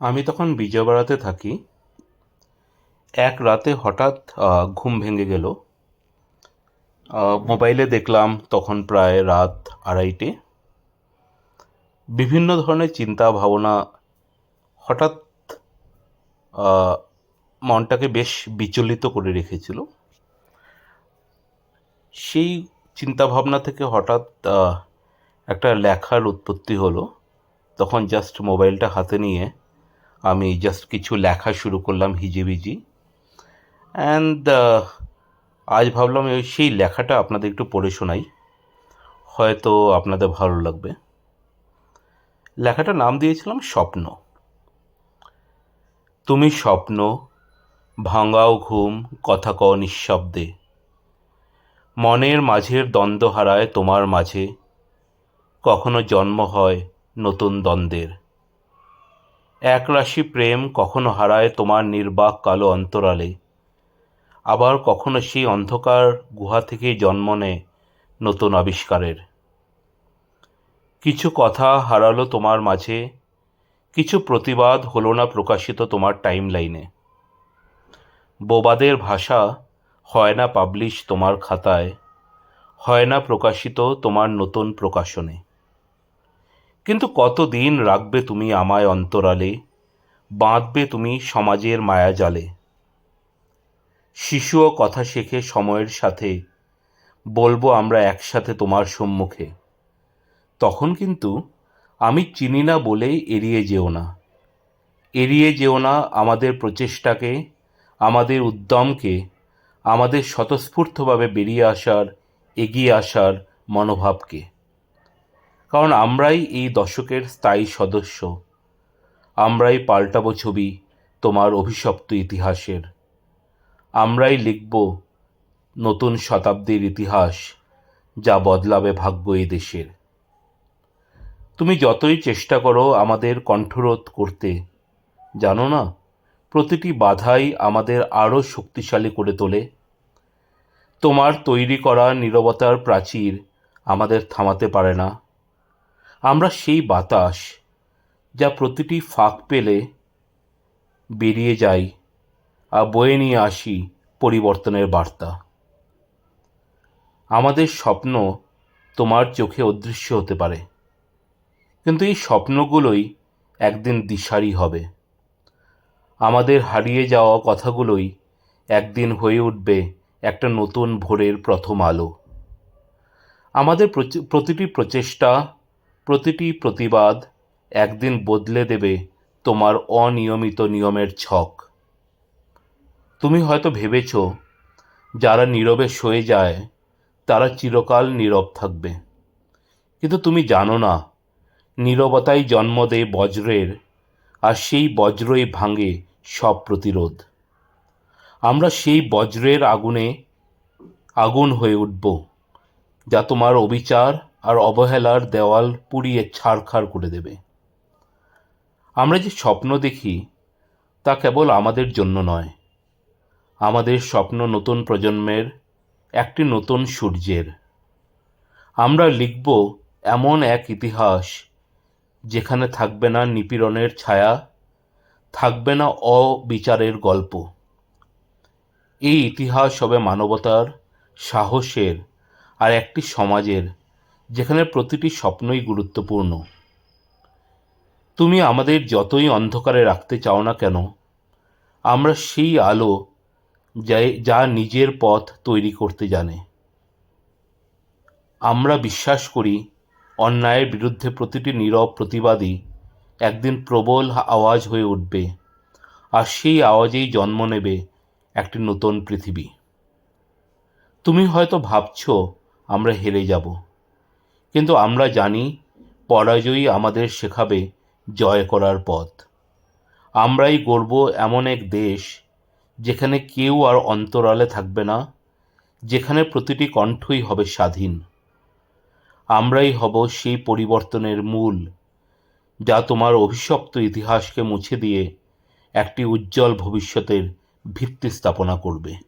আমি তখন বিজয়বাড়াতে থাকি। এক রাতে হঠাৎ ঘুম ভেঙে গেল। মোবাইলে দেখলাম তখন প্রায় রাত আড়াইটে। বিভিন্ন ধরনের চিন্তা ভাবনা হঠাৎ মনটাকে বেশ বিচলিত করে রেখেছিল। সেই চিন্তা ভাবনা থেকে হঠাৎ একটা লেখার উৎপত্তি হলো। তখন জাস্ট মোবাইলটা হাতে নিয়ে আমি জাস্ট কিছু লেখা শুরু করলাম হিজিবিজি। অ্যান্ড আজ ভাবলাম ওই সেই লেখাটা আপনাদের একটু পড়ে শোনাই। হয়তো আপনাদের ভালো লাগবে। লেখাটা নাম দিয়েছিলাম স্বপ্ন। তুমি স্বপ্ন, ভাঙাও ঘুম, কথা ক নিঃশব্দে। মনের মাঝের দ্বন্দ্ব হারায় তোমার মাঝে। কখনো জন্ম হয় নতুন দ্বন্দ্বের। একরাশি প্রেম কখনো হারায় তোমার নির্বাক কালো অন্তরালে। আবার কখনো সেই অন্ধকার গুহা থেকেই জন্ম নেয় নতুন আবিষ্কারের। কিছু কথা হারালো তোমার মাঝে, কিছু প্রতিবাদ হলো না প্রকাশিত তোমার টাইম লাইনে বোবাদের ভাষা হয় না পাবলিশ তোমার খাতায়, হয় না প্রকাশিত তোমার নতুন প্রকাশনে। কিন্তু কতদিন রাখবে তুমি আমায় অন্তরালে? বাঁধবে তুমি সমাজের মায়াজালে শিশুও কথা শেখে সময়ের সাথে। বলব আমরা একসাথে তোমার সম্মুখে। তখন কিন্তু আমি চিনি না বলেই এড়িয়ে যেও না। এড়িয়ে যেও না আমাদের প্রচেষ্টাকে, আমাদের উদ্যমকে, আমাদের স্বতঃস্ফূর্তভাবে বেরিয়ে আসার, এগিয়ে আসার মনোভাবকে। কারণ আমরাই এই দশকের স্থায়ী সদস্য। আমরাই পাল্টাবো ছবি তোমার অভিশপ্ত ইতিহাসের। আমরাই লিখব নতুন শতাব্দীর ইতিহাস যা বদলাবে ভাগ্য এই দেশের। তুমি যতই চেষ্টা করো আমাদের কণ্ঠরোধ করতে, জানো না, প্রতিটি বাধাই আমাদের আরও শক্তিশালী করে তোলে। তোমার তৈরি করা নিরবতার প্রাচীর আমাদের থামাতে পারে না। আমরা সেই বাতাস যা প্রতিটি ফাঁক পেলে বেরিয়ে যাই আর বয়ে নিয়ে আসি পরিবর্তনের বার্তা। আমাদের স্বপ্ন তোমার চোখে অদৃশ্য হতে পারে, কিন্তু এই স্বপ্নগুলোই একদিন দিশারি হবে। আমাদের হারিয়ে যাওয়া কথাগুলোই একদিন হয়ে উঠবে একটা নতুন ভোরের প্রথম আলো। আমাদের প্রতিটি প্রচেষ্টা প্রতিটি প্রতিবাদ একদিন বদলে দেবে তোমার অনিয়মিত নিয়মের ছক। তুমি হয়তো ভেবেছ, যারা নীরবে সয়ে যায়, তারা চিরকাল নীরব থাকবে। কিন্তু তুমি জানো না, নীরবতাই জন্ম দেয় বজ্রের, আর সেই বজ্রই ভাঙে সব প্রতিরোধ। আমরা সেই বজ্রের আগুনে আগুন হয়ে উঠব, যা তোমার অবিচার আর অবহেলার দেওয়াল পুড়িয়ে ছাড়খাড় করে দেবে। আমরা যে স্বপ্ন দেখি, তা কেবল আমাদের জন্য নয়। আমাদের স্বপ্ন নতুন প্রজন্মের, একটি নতুন সূর্যের। আমরা লিখব এমন এক ইতিহাস, যেখানে থাকবে না নিপীড়নের ছায়া, থাকবে না অবিচারের গল্প। এই ইতিহাস হবে মানবতার, সাহসের, আর একটি সমাজের যেখানে প্রতিটি স্বপ্নই গুরুত্বপূর্ণ। তুমি আমাদের যতই অন্ধকারে রাখতে চাও না কেন, আমরা সেই আলো যা নিজের পথ তৈরি করতে জানে। আমরা বিশ্বাস করি, অন্যায়ের বিরুদ্ধে প্রতিটি নীরব প্রতিবাদী একদিন প্রবল আওয়াজ হয়ে উঠবে, আর সেই আওয়াজেই জন্ম নেবে একটি নতুন পৃথিবী। তুমি হয়তো ভাবছ, আমরা হেরে যাব। কিন্তু আমরা জানি পরাজয়ই আমাদের শেখাবে জয় করার পথ। আমরাই গড়ব এমন এক দেশ যেখানে কেউ আর অন্তরালে থাকবে না, যেখানে প্রতিটি কণ্ঠই হবে স্বাধীন। আমরাই হব সেই পরিবর্তনের মূল, যা তোমার অভিশপ্ত ইতিহাসকে মুছে দিয়ে একটি উজ্জ্বল ভবিষ্যতের ভিত্তি স্থাপনা করবে।